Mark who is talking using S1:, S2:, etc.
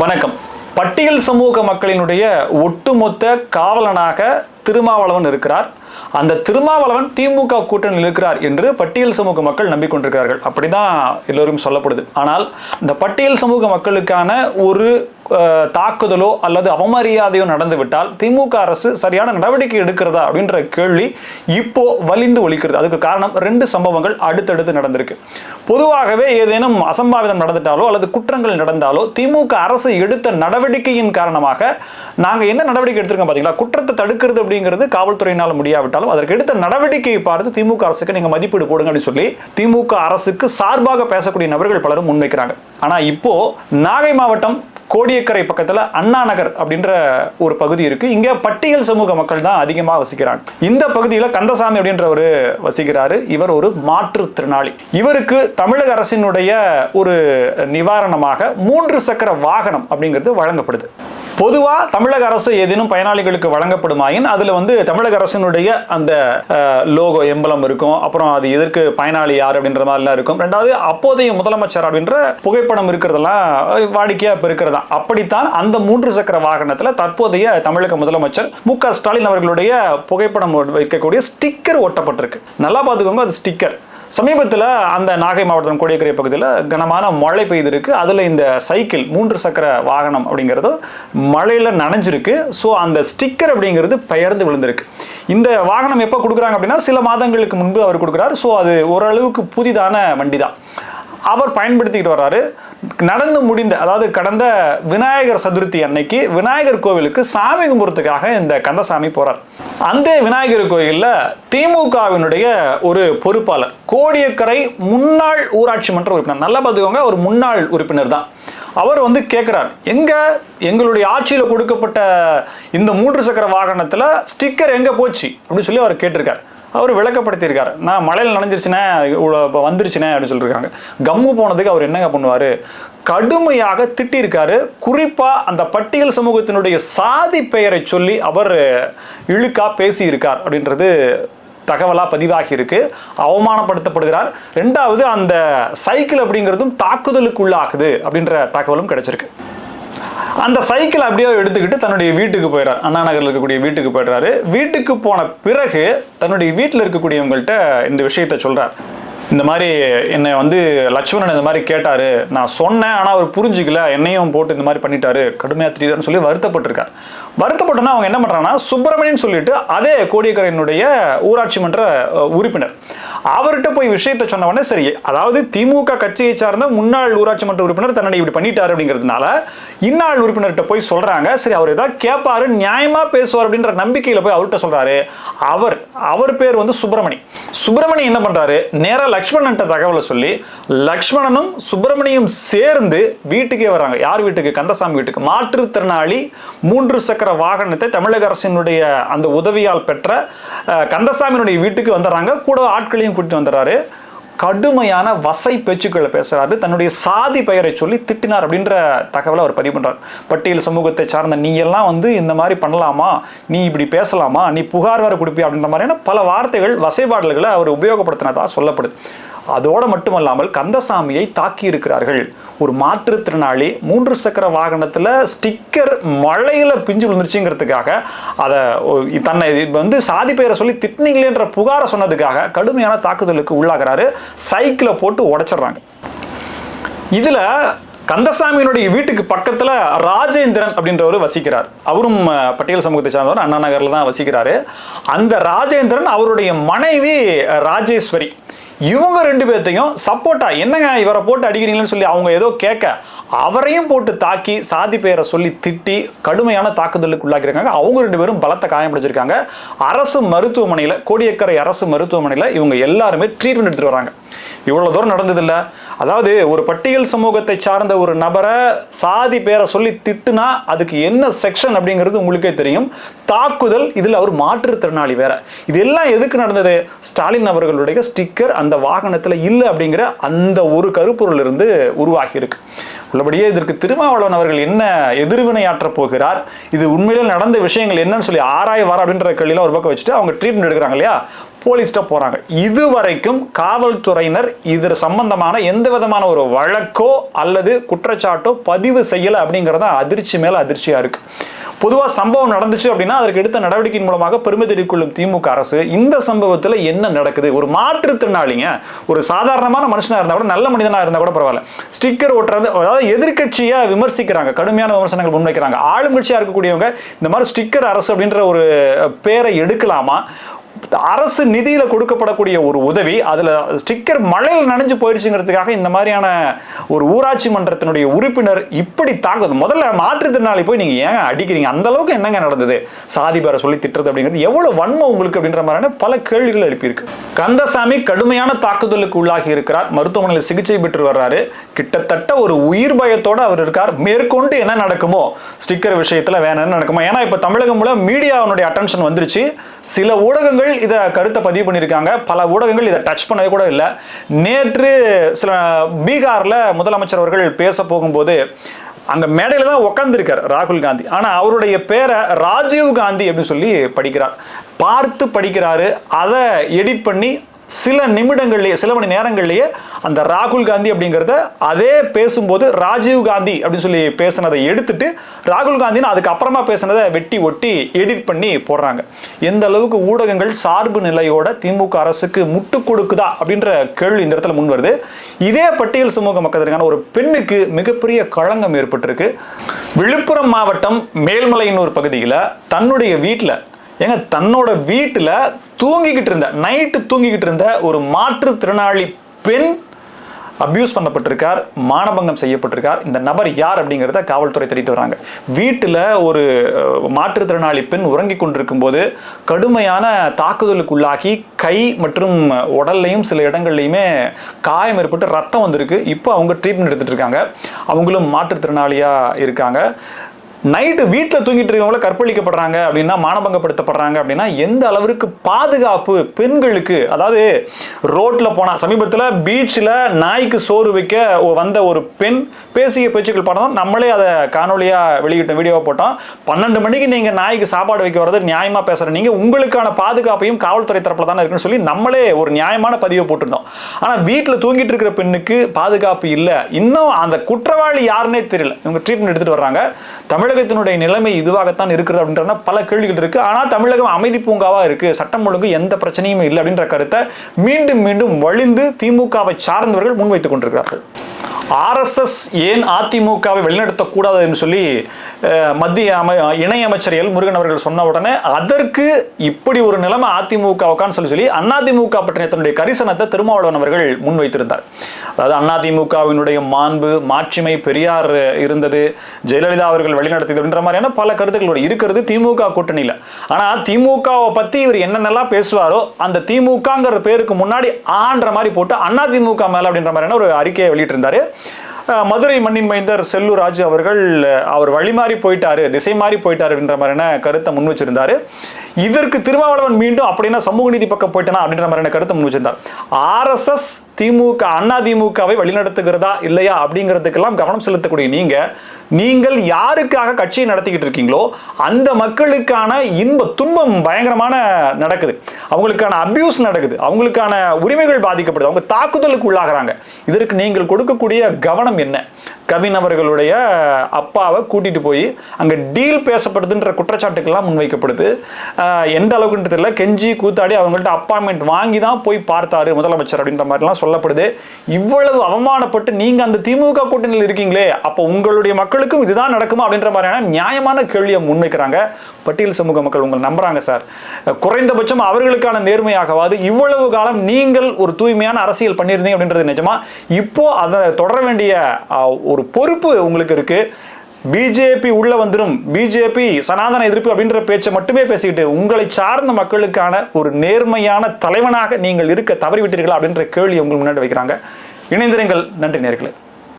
S1: வணக்கம். பட்டியல் சமூக மக்களினுடைய ஒட்டுமொத்த காவலனாக திருமாவளவன் இருக்கிறார். அந்த திருமாவளவன் திமுக கூட்டணியில் இருக்கிறார் என்று பட்டியல் சமூக மக்கள் நம்பிக்கொண்டிருக்கிறார்கள். அப்படிதான் எல்லோரும் சொல்லப்படுது. ஆனால் இந்த பட்டியல் சமூக மக்களுக்கான ஒரு தாக்குதலோ அல்லது அவமரியாதையோ நடந்துவிட்டால் திமுக அரசு சரியான நடவடிக்கை எடுக்கிறதா அப்படின்ற கேள்வி இப்போ வலிந்து ஒழிக்கிறது அதுக்கு காரணம் ரெண்டு சம்பவங்கள் அடுத்தடுத்து நடந்திருக்கு. பொதுவாகவே ஏதேனும் அசம்பாவிதம் நடந்துட்டாலோ அல்லது குற்றங்கள் நடந்தாலோ திமுக அரசு எடுத்த நடவடிக்கையின் காரணமாக நாங்கள் என்ன நடவடிக்கை எடுத்திருக்கோம் பார்த்தீங்களா குற்றத்தை தடுக்கிறது அப்படிங்கிறது காவல்துறையினால் முடியாவிட்டாலும் அதற்கு எடுத்த நடவடிக்கையை பார்த்து திமுக அரசுக்கு நீங்கள் மதிப்பீடு போடுங்க அப்படின்னு சொல்லி திமுக அரசுக்கு சார்பாக பேசக்கூடிய நபர்கள் பலரும் முன்வைக்கிறாங்க. ஆனால் இப்போ நாகை மாவட்டம் கோடியக்கரை பக்கத்துல அண்ணா நகர் அப்படின்ற ஒரு பகுதி இருக்கு. இங்க பட்டியல் சமூக மக்கள் தான் அதிகமா வசிக்கிறாங்க. இந்த பகுதியில கந்தசாமி அப்படின்றவர் வசிக்கிறாரு. இவர் ஒரு மாற்றுத்திறனாளி இவருக்கு தமிழக அரசினுடைய ஒரு நிவாரணமாக மூன்று சக்கர வாகனம் அப்படிங்கிறது வழங்கப்படுது. பொதுவா தமிழக அரசு ஏதேனும் பயனாளிகளுக்கு வழங்கப்படுமாயின் அதுல வந்து தமிழக அரசினுடைய அந்த லோகோ எம்பலம் இருக்கும். அப்புறம் அது எதற்கு பயனாளி யார் அப்படின்ற மாதிரிலாம் இருக்கும். ரெண்டாவது அப்போதைய முதலமைச்சர் அப்படின்ற புகைப்படம் இருக்கிறதெல்லாம் வாடிக்கையாக வாடிக்கையா இருக்கிறதா? அப்படித்தான் அந்த மூன்று சக்கர வாகனத்துல தற்போதைய தமிழக முதலமைச்சர் மு க ஸ்டாலின் அவர்களுடைய புகைப்படம் வைக்கக்கூடிய ஸ்டிக்கர் ஒட்டப்பட்டிருக்கு. நல்லா பார்த்துக்கோங்க அது ஸ்டிக்கர் சமீபத்தில் அந்த நாகை மாவட்டம் கோடியக்கரை பகுதியில் கனமான மழை பெய்திருக்கு. அதில் இந்த சைக்கிள் மூன்று சக்கர வாகனம் அப்படிங்கிறது மழையில் நனைஞ்சிருக்கு. ஸோ அந்த ஸ்டிக்கர் அப்படிங்கிறது பெயர்ந்து விழுந்திருக்கு. இந்த வாகனம் எப்போ கொடுக்குறாங்க அப்படின்னா சில மாதங்களுக்கு முன்பு அவர் கொடுக்குறாரு. ஸோ அது ஓரளவுக்கு புதிதான வண்டி தான் அவர் பயன்படுத்திக்கிட்டு வர்றாரு. நடந்து முடிந்த அதாவது கடந்த விநாயகர் சதுர்த்தி அன்னைக்கு விநாயகர் கோவிலுக்கு சாமி கும்புறத்துக்காக இந்த கந்தசாமி போறார். அந்த விநாயகர் கோயிலில் திமுகவினுடைய ஒரு பொறுப்பாளர் கோடியக்கரை முன்னாள் ஊராட்சி மன்ற உறுப்பினர். நல்லா பார்த்துக்கோங்க ஒரு முன்னாள் உறுப்பினர் தான். அவர் வந்து கேட்குறார் எங்க? எங்களுடைய ஆட்சியில் கொடுக்கப்பட்ட இந்த மூன்று சக்கர வாகனத்தில் ஸ்டிக்கர் எங்க போச்சு? அப்படின்னு சொல்லி அவர் கேட்டிருக்கார். அவர் விளக்கப்படுத்தியிருக்காரு. நான் மழையில் நனைஞ்சிருச்சுனே இப்போ வந்துருச்சுனே அப்படின்னு சொல்லியிருக்காங்க. கம்மு போனதுக்கு அவர் என்னங்க பண்ணுவார்? கடுமையாக திட்டியிருக்காரு. குறிப்பாக அந்த பட்டியல் சமூகத்தினுடைய சாதி பெயரை சொல்லி அவர் இழுக்கா பேசியிருக்கார் அப்படின்றது தகவலாக பதிவாகி இருக்கு அவமானப்படுத்தப்படுகிறார். ரெண்டாவது அந்த சைக்கிள் அப்படிங்கிறதும் தாக்குதலுக்கு உள்ளாக்குது அப்படின்ற தகவலும் கிடைச்சிருக்கு. அந்த சைக்கிள் அப்படியே எடுத்துக்கிட்டு தன்னுடைய வீட்டுக்கு போயிடுறார் அண்ணா நகரில் இருக்கக்கூடிய வீட்டுக்கு போயிடுறாரு. வீட்டுக்கு போன பிறகு தன்னுடைய வீட்டில் இருக்கக்கூடியவங்கள்ட்ட இந்த விஷயத்த சொல்றார். இந்த மாதிரி என்னை வந்து லட்சுமணன் இந்த மாதிரி கேட்டாரு. நான் சொன்னேன் ஆனால் அவர் புரிஞ்சிக்கல. என்னையும் போட்டு இந்த மாதிரி பண்ணிட்டாரு. கடுமையாக திடீர்னு சொல்லி வருத்தப்பட்டிருக்கார். வருத்தப்பட்டோன்னா அவங்க என்ன பண்றாங்கன்னா சுப்பிரமணியன் சொல்லிட்டு அதே கோடியக்கரையினுடைய ஊராட்சி மன்ற உறுப்பினர். அவர்கிட்ட போய் விஷயத்த சொன்ன சரி அதாவது திமுக கட்சியை சார்ந்த முன்னாள் ஊராட்சி மன்ற உறுப்பினர் தன்னை இப்படி பண்ணிட்டாரு அப்படிங்கிறதுனால இன்னாள் உறுப்பினர்கிட்ட போய் சொல்றாங்க சரி அவர் ஏதாவது கேட்பாரு நியாயமா பேசுவார் அப்படின்ற நம்பிக்கையில போய் அவர்கிட்ட சொல்றாரு. அவர் அவர் பேர் வந்து சுப்பிரமணி. சுப்பிரமணி என்ன பண்றாரு? நேரா லக்ஷ்மணன் தகவலை சொல்லி லக்ஷ்மணனும் சுப்பிரமணியும் சேர்ந்து வீட்டுக்கே வராங்க யார் வீட்டுக்கு? கந்தசாமி வீட்டுக்கு. மாற்றுத்திறனாளி மூன்று சக்கர வாகனத்தை தமிழக அரசினுடைய அந்த உதவியால் பெற்ற கந்தசாமியினுடைய வீட்டுக்கு வந்துடுறாங்க. கூட ஆட்களையும் கூட்டிட்டு வந்துடுறாரு. கடுமையான வசை பேச்சுக்களை பேசுறாரு. தன்னுடைய சாதி பெயரை சொல்லி திட்டினார் அப்படின்ற தகவலை அவர் பதிவு பண்றார். பட்டியல் சமூகத்தை சார்ந்த நீ எல்லாம் வந்து இந்த மாதிரி பண்ணலாமா? நீ இப்படி பேசலாமா? நீ புகார் வர கொடுப்பியா? அப்படின்ற மாதிரியான பல வார்த்தைகள் வசைபாடல்களை அவர் உபயோகப்படுத்தினதா சொல்லப்படுது. அதோடு மட்டுமல்லாமல் கந்தசாமியை தாக்கி இருக்கிறார்கள். ஒரு மாற்றுத்திறனாளி மூன்று சக்கர வாகனத்தில் ஸ்டிக்கர் மழையில் பிஞ்சு விழுந்துருச்சுங்கிறதுக்காக அதை தன்னை வந்து சாதி பெயரை சொல்லி திட்டினீங்களேன்ற புகாரை சொன்னதுக்காக கடுமையான தாக்குதலுக்கு உள்ளாகிறாரு. சைக்கிளை போட்டு உடைச்சிடுறாங்க. இதில் கந்தசாமியினுடைய வீட்டுக்கு பக்கத்தில் ராஜேந்திரன் அப்படின்றவர் வசிக்கிறார். அவரும் பட்டியல் சமூகத்தை சார்ந்தவர் அண்ணா நகரில் தான் வசிக்கிறாரு. அந்த ராஜேந்திரன் அவருடைய மனைவி ராஜேஸ்வரி. இவங்க ரெண்டு பேர்த்தையும் சப்போர்ட்டா என்னங்க இவரை போட்டு அடிக்கிறீங்களேன்னு சொல்லி அவங்க ஏதோ கேட்க அவரையும் போட்டு தாக்கி சாதி பெயரை சொல்லி திட்டி கடுமையான தாக்குதலுக்கு உள்ளாக்கியிருக்காங்க. அவங்க ரெண்டு பேரும் பலத்த காயப்படுத்திருக்காங்க அரசு மருத்துவமனையில் கோடியக்கரை அரசு மருத்துவமனையில் இவங்க எல்லாருமே ட்ரீட்மெண்ட் எடுத்துட்டு வராங்க. இவ்வளோ தூரம் நடந்ததில்லை. அதாவது ஒரு பட்டியல் சமூகத்தை சார்ந்த ஒரு நபரை சாதி பேரை சொல்லி திட்டுனா அதுக்கு என்ன செக்ஷன் அப்படிங்கிறது உங்களுக்கே தெரியும். தாக்குதல் இதில் அவர் மாற்றுத்திறனாளி வேற. இது எல்லாம் எதுக்கு நடந்தது? ஸ்டாலின் அவர்களுடைய ஸ்டிக்கர் அந்த வாகனத்தில் இல்லை அப்படிங்கிற அந்த ஒரு கருப்பொருள் இருந்து உருவாகியிருக்கு. உள்ளபடியே இதற்கு திருமாவளவன் அவர்கள் என்ன எதிர்வினையாற்றப் போகிறார்? இது உண்மையில் நடந்த விஷயங்கள் என்னன்னு சொல்லி ஆராய வர அப்படின்ற கேள்வியில ஒரு பக்கம் வச்சுட்டு அவங்க ட்ரீட்மெண்ட் எடுக்கிறாங்க இல்லையா? போலீஸ்ட்ட போறாங்க. இதுவரைக்கும் காவல்துறையினர் இது சம்பந்தமான எந்த விதமான ஒரு வழக்கோ அல்லது குற்றச்சாட்டோ பதிவு செய்யல அப்படிங்கறத அதிர்ச்சி மேல அதிர்ச்சியா இருக்கு. பொதுவாக சம்பவம் நடந்துச்சு அப்படின்னா அதற்கு எடுத்த நடவடிக்கையின் மூலமாக பெருமை தேடிக்கொள்ளும் திமுக அரசு இந்த சம்பவத்தில் என்ன நடக்குது? ஒரு மாற்றுத்திறனாளிங்க ஒரு சாதாரணமான மனுஷனாக இருந்தால் கூட நல்ல மனிதனாக இருந்தால் கூட பரவாயில்ல. ஸ்டிக்கர் ஓட்டுறது அதாவது எதிர்க்கட்சியை விமர்சிக்கிறாங்க. கடுமையான விமர்சனங்கள் முன்வைக்கிறாங்க. ஆளுங்கட்சியா இருக்கக்கூடியவங்க இந்த மாதிரி ஸ்டிக்கர் அரசு அப்படின்ற ஒரு பேரை எடுக்கலாமா? அரசு நிதியில கொடுக்கப்படக்கூடிய ஒரு உதவி அதில் ஸ்டிக்கர் மழையில் நனைஞ்சு போயிடுச்சுங்கிறதுக்காக இந்த மாதிரியான ஒரு ஊராட்சி மன்றத்தினுடைய உறுப்பினர் இப்படி தாக்குது. முதல்ல மாற்றுத்திறனாளி போய் நீங்க ஏன் அடிக்கிறீங்க? அந்த அளவுக்கு என்னங்க நடந்தது? சாதி பேரை சொல்லி திட்டுறது அப்படிங்கிறது எவ்வளவு வன்மம் உங்களுக்கு அப்படின்ற மாதிரியான பல கேள்விகள் எழுப்பியிருக்கு. கந்தசாமி கடுமையான தாக்குதலுக்கு உள்ளாகி இருக்கிறார். மருத்துவமனையில் சிகிச்சை பெற்று வர்றாரு. கிட்டத்தட்ட ஒரு உயிர் பயத்தோடு அவர் இருக்கார். மேற்கொண்டு என்ன நடக்குமோ ஸ்டிக்கர் விஷயத்துல வேணும் என்ன நடக்குமோ. ஏன்னா இப்போ தமிழகம் மூலம் மீடியாவுடைய அட்டென்ஷன் வந்துருச்சு. சில ஊடகங்கள் இதை கருத்தை பதிவு பண்ணியிருக்காங்க. பல ஊடகங்கள் இதை டச் பண்ணவே கூட இல்லை. நேற்று சில பீகார்ல முதலமைச்சர் அவர்கள் பேச போகும்போது அந்த மேடையில தான் உட்காந்துருக்கார் ராகுல் காந்தி. ஆனா அவருடைய பேரை ராஜீவ் காந்தி அப்படின்னு சொல்லி படிக்கிறார். பார்த்து படிக்கிறாரு. அதை எடிட் பண்ணி சில நிமிடங்கள்லேயே சில மணி நேரங்கள்லேயே அந்த ராகுல் காந்தி அப்படிங்கிறத அதே பேசும்போது ராஜீவ் காந்தி அப்படின்னு சொல்லி பேசுனதை எடுத்துட்டு ராகுல் காந்தின்னு அதுக்கப்புறமா பேசினதை பேசுனதை வெட்டி ஒட்டி எடிட் பண்ணி போடுறாங்க. எந்த அளவுக்கு ஊடகங்கள் சார்பு நிலையோட திமுக அரசுக்கு முட்டு கொடுக்குதா அப்படின்ற கேள்வி இந்த இடத்துல முன் வருது. இதே பட்டியல் சமூக மக்களுக்கான ஒரு பெண்ணுக்கு மிகப்பெரிய களங்கம் ஏற்பட்டிருக்கு. விழுப்புரம் மாவட்டம் மேல்மலையனூர் பகுதியில் தன்னுடைய வீட்டில் ஏங்க தன்னோட வீட்டில் தூங்கிக்கிட்டு இருந்த நைட்டு தூங்கிக்கிட்டு இருந்த ஒரு மாற்றுத்திறனாளி பெண் அப்யூஸ் பண்ணப்பட்டிருக்கார் மானபங்கம் செய்யப்பட்டிருக்கார். இந்த நபர் யார் அப்படிங்கிறத காவல்துறை தேடிட்டு வராங்க. வீட்டில் ஒரு மாற்றுத்திறனாளி பெண் உறங்கிக் கொண்டிருக்கும் போது கடுமையான தாக்குதலுக்குள்ளாகி கை மற்றும் உடல்லையும் சில இடங்கள்லையுமே காயம் ஏற்பட்டு ரத்தம் வந்திருக்கு. இப்போ அவங்க ட்ரீட்மெண்ட் எடுத்துகிட்டு இருக்காங்க. அவங்களும் மாற்றுத்திறனாளியாக இருக்காங்க. நைட்டு வீட்டில் தூங்கிட்டு இருக்கவங்கள கற்பழிக்கப்படுறாங்க அப்படின்னா மானபங்கப்படுத்தப்படுறாங்க அப்படின்னா எந்த அளவிற்கு பாதுகாப்பு பெண்களுக்கு அதாவது ரோட்டில் போனால் சமீபத்தில் பீச்சில் நாய்க்கு சோறு வைக்க வந்த ஒரு பெண் பேசிய பேச்சுக்கள் படம் நம்மளே அதை காணொலியாக வெளியிட்ட வீடியோவை போட்டோம். பன்னெண்டு மணிக்கு நீங்கள் நாய்க்கு சாப்பாடு வைக்க வர்றது நியாயமாக பேசுகிற நீங்கள் உங்களுக்கான பாதுகாப்பையும் காவல்துறை தரப்பில் தானே இருக்குன்னு சொல்லி நம்மளே ஒரு நியாயமான பதிவை போட்டிருந்தோம். ஆனால் வீட்டில் தூங்கிட்டு இருக்கிற பெண்ணுக்கு பாதுகாப்பு இல்லை. இன்னும் அந்த குற்றவாளி யாருன்னே தெரியல. இவங்க ட்ரீட்மெண்ட் எடுத்துகிட்டு வர்றாங்க. தமிழகத்தினுடைய நிலைமை இதுவாகத்தான் இருக்கிறது அப்படின்ற பல கேள்விகள் இருக்கு. ஆனால் தமிழகம் அமைதி பூங்காவா இருக்கு. சட்டம் ஒழுங்கு எந்த பிரச்சனையும் இல்லை அப்படின்ற கருத்தை மீண்டும் மீண்டும் வழிந்து திமுகவை சார்ந்தவர்கள் முன்வைத்துக் கொண்டிருக்கிறார்கள். ஆர்எஸ்எஸ் ஏன் அதிமுகவை வெளிநடத்தக்கூடாது என்று சொல்லி மத்திய அமை இணையமைச்சர் எல் முருகன் அவர்கள் சொன்ன உடனே அதற்கு இப்படி ஒரு நிலைமை அதிமுகவுக்கான்னு சொல்லி சொல்லி அதிமுக பற்றிய தன்னுடைய கரிசனத்தை திருமாவளவன் அவர்கள் முன்வைத்திருந்தார். அதாவது அதிமுகவினுடைய மாண்பு மாட்சிமை பெரியார் இருந்தது ஜெயலலிதா அவர்கள் வெளிநடத்தியதுன்ற மாதிரியான பல கருத்துக்கள் இருக்கிறது திமுக கூட்டணியில். ஆனால் திமுகவை பற்றி இவர் என்னென்னலாம் பேசுவாரோ அந்த திமுகங்கிற பேருக்கு முன்னாடி ஆன்ற மாதிரி போட்டு அதிமுக மேலே அப்படின்ற மாதிரியான ஒரு அறிக்கையை வெளியிட்டிருந்தாரு. மதுரை மண்ணின் மைந்தர் செல்லூர் ராஜு அவர்கள் அவர் வழி மாறி போயிட்டாரு திசை மாறி போயிட்டாரு அப்படின்ற மாதிரியான கருத்தை முன் வச்சிருந்தாரு. இதற்கு திருமாவளவன் மீண்டும் அப்படின்னா சமூக நீதி பக்கம் போயிட்டனா அப்படின்ற மாதிரியான கருத்தை முன் வச்சிருந்தார். ஆர்எஸ்எஸ் திமுக அண்ணா திமுகவை வழிநடத்துகிறதா இல்லையா அப்படிங்கிறதுக்கெல்லாம் கவனம் செலுத்தக்கூடிய நீங்க நீங்கள் யாருக்காக கட்சியை நடத்திக்கிட்டு இருக்கீங்களோ அந்த மக்களுக்கான இன்ப துன்பம் பயங்கரமான நடக்குது. அவங்களுக்கான அபியூஸ் நடக்குது. அவங்களுக்கான உரிமைகள் பாதிக்கப்படுது. அவங்க தாக்குதலுக்கு உள்ளாகிறாங்க. இதற்கு நீங்கள் கொடுக்கக்கூடிய கவனம் என்ன? கவின் அவர்களுடைய அப்பாவை கூட்டிட்டு போய் அங்க டீல் பேசப்படுதுன்ற குற்றச்சாட்டுக்கெல்லாம் முன்வைக்கப்படுது. எந்த அளவுக்குன்றது தெரியல. கெஞ்சி கூத்தாடி அவங்கள்ட்ட அப்பாயின்மெண்ட் வாங்கி தான் போய் பார்த்தாரு முதலமைச்சர் அப்படின்ற மாதிரிலாம் சொல்லப்படுது. இவ்வளவு அவமானப்பட்டு நீங்க அந்த திமுக கூட்டணியில் இருக்கீங்களே அப்போ உங்களுடைய மக்களுக்கும் இதுதான் நடக்குமா அப்படின்ற மாதிரியான நியாயமான கேள்வியை முன்வைக்கிறாங்க. பட்டியல் சமூக மக்கள் உங்களை நம்புறாங்க சார். குறைந்தபட்சம் அவர்களுக்கான நேர்மையாகவாது இவ்வளவு காலம் நீங்கள் ஒரு தூய்மையான அரசியல் பண்ணியிருந்தீங்க அப்படின்றது நிஜமா. இப்போ அதை தொடர வேண்டிய ஒரு பொறுப்பு உங்களுக்கு இருக்கு. பிஜேபி உள்ள வந்துடும் பிஜேபி சனாதன எதிர்ப்பு அப்படின்ற பேச்சை மட்டுமே பேசிக்கிட்டு உங்களை சார்ந்த மக்களுக்கான ஒரு நேர்மையான தலைவனாக நீங்கள் இருக்க தவறிவிட்டீர்களா அப்படின்ற கேள்வி உங்களுக்கு முன்னாடி வைக்கிறாங்க. இணைந்திருங்கள். நன்றி நேர்களை.